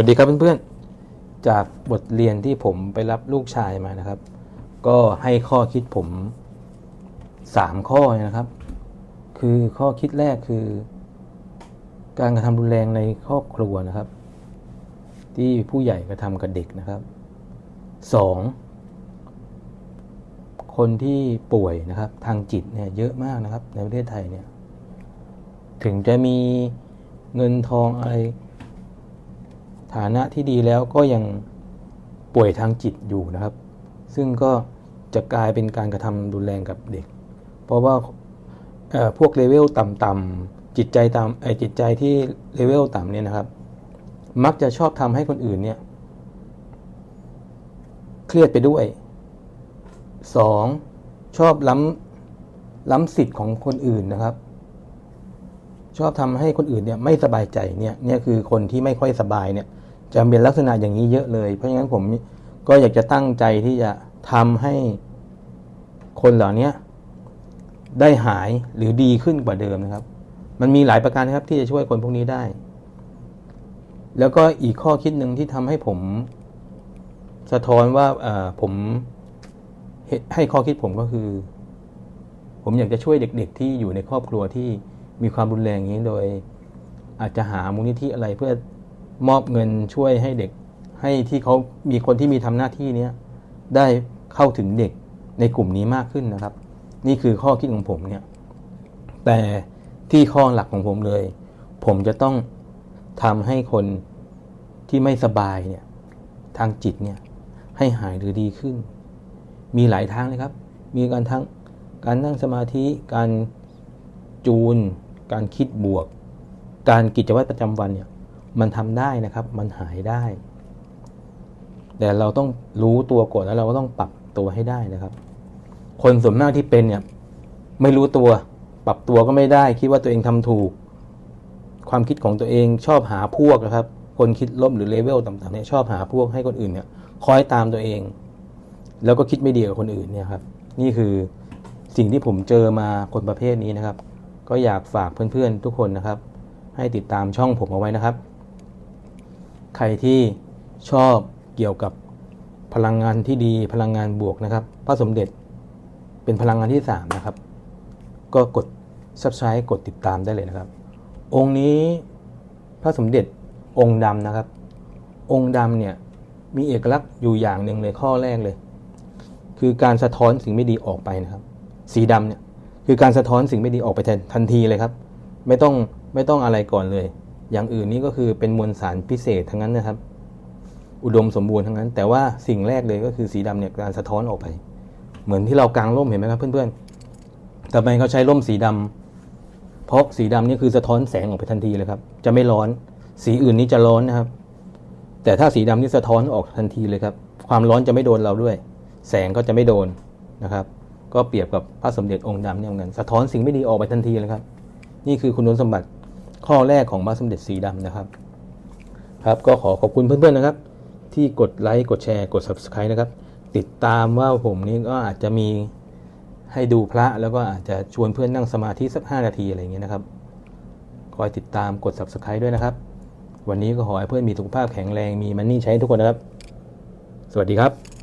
วัสดีครับเพื่อนๆ จากบทเรียนที่ผมไปรับลูกชายมานะครับ ก็ให้ข้อคิดผมสามข้อนะครับ คือข้อคิดแรกคือ การกระทำรุนแรงในครอบครัวนะครับ ที่ผู้ใหญ่กระทำกับเด็กนะครับสองคนที่ป่วยนะครับทางจิตเนี่ยเยอะมากนะครับในประเทศไทยเนี่ยถึงจะมีเงินทองอะไรานะที่ดีแล้วก็ยังป่วยทางจิตอยู่นะครับ ซึ่งก็จะกลายเป็นการกระทำรุนแรงกับเด็ก เพราะว่าพวกเลเวลต่ำๆจิตใจต่ำไอจิตใจที่เลเวลต่ำเนี่ยนะครับ มักจะชอบทำให้คนอื่นเนี่ยเครียดไปด้วยสองชอบล้ำล้ำสิทธิ์ของคนอื่นนะครับ ชอบทำให้คนอื่นเนี่ยไม่สบายใจเนี่ยเนี่ยคือคนที่ไม่ค่อยสบายเนี่ย จะเป็นลักษณะอย่างนี้เยอะเลย เพราะฉะนั้นผมก็อยากจะตั้งใจที่จะทำให้คนเหล่านี้ได้หายหรือดีขึ้นกว่าเดิมนะครับ มันมีหลายประการนะครับที่จะช่วยคนพวกนี้ได้ แล้วก็อีกข้อคิดหนึ่งที่ทำให้ผมสะท้อนว่าผมให้ให้ข้อคิดผมก็คือ ผมอยากจะช่วยเด็กๆ ที่อยู่ในครอบครัวที่มีความรุนแรงอย่างนี้โดย อาจจะหามูลนิธิอะไรเพื่อ มอบเงินช่วยให้เด็ก ให้ที่เขามีคนที่มีทำหน้าที่เนี้ยได้เข้าถึงเด็กในกลุ่มนี้มากขึ้นนะครับ นี่คือข้อคิดของผมเนี่ยแต่ที่ข้อหลักของผมเลย ผมจะต้องทำให้คนที่ไม่สบายเนี่ยทางจิตเนี่ยให้หายหรือดีขึ้น มีหลายทางเลยครับ มีการทั้งการนั่งสมาธิการจูน การคิดบวก การกิจวัตรประจำวันเนี่ย มันทำได้นะครับ มันหายได้ แต่เราต้องรู้ตัวก่อนแล้วเราก็ต้องปรับตัวให้ได้นะครับ คนส่วนมากที่เป็นเนี่ย ไม่รู้ตัว ปรับตัวก็ไม่ได้ คิดว่าตัวเองทำถูก ความคิดของตัวเองชอบหาพวกนะครับ คนคิดลบหรือเลเวลต่ำๆเนี่ยชอบหาพวกให้คนอื่นเนี่ยคอยตามตัวเอง แล้วก็คิดไม่ดีกับคนอื่นเนี่ยครับ นี่คือสิ่งที่ผมเจอมาคนประเภทนี้นะครับ ก็อยากฝากเพื่อนๆทุกคนนะครับ ให้ติดตามช่องผมเอาไว้นะครับ ใครที่ชอบเกี่ยวกับพลังงานที่ดีพลังงานบวกนะครับ พระสมเด็จเป็นพลังงานที่ 3 นะครับ ก็กด subscribe กดติดตามได้เลยนะครับ องค์นี้พระสมเด็จองค์ดำนะครับ องค์ดำเนี่ยมีเอกลักษณ์อยู่อย่างหนึ่งเลยข้อแรกเลย คือการสะท้อนสิ่งไม่ดีออกไปนะครับ สีดำเนี่ยคือการสะท้อนสิ่งไม่ดีออกไปทันทีเลยครับ ไม่ต้องไม่ต้องอะไรก่อนเลย อย่างอื่นนี่ก็คือเป็นมวลสารพิเศษทั้งนั้นนะครับ อุดมสมบูรณ์ทั้งนั้น แต่ว่าสิ่งแรกเลยก็คือสีดำเนี่ยการสะท้อนออกไป เหมือนที่เรากางร่มเห็นไหมครับเพื่อนๆทำไมเขาใช้ร่มสีดำเพราะสีดำนี่คือสะท้อนแสงออกไปทันทีเลยครับ จะไม่ร้อน สีอื่นนี่จะร้อนนะครับ แต่ถ้าสีดำนี่สะท้อนออกทันทีเลยครับ ความร้อนจะไม่โดนเราด้วย แสงก็จะไม่โดนนะครับ ก็เปรียบกับพระสมเด็จองค์ดำเนี่ยเหมือนกันสะท้อนสิ่งไม่ดีออกไปทันทีเลยครับ นี่คือคุณสมบัติ ข้อแรกของพระสมเด็จสีดำนะครับ ครับก็ขอขอบคุณเพื่อนๆนะครับ ที่กดไลค์กดแชร์กด subscribe นะครับ ติดตามว่าผมนี้ก็อาจจะมีให้ดูพระแล้วก็อาจจะชวนเพื่อนนั่งสมาธิสัก 5 นาทีอะไรอย่างเงี้ยนะครับคอยติดตามกด subscribe ด้วยนะครับ วันนี้ก็ขอให้เพื่อนมีสุขภาพแข็งแรงมีมันนี่ใช้ทุกคนนะครับ สวัสดีครับ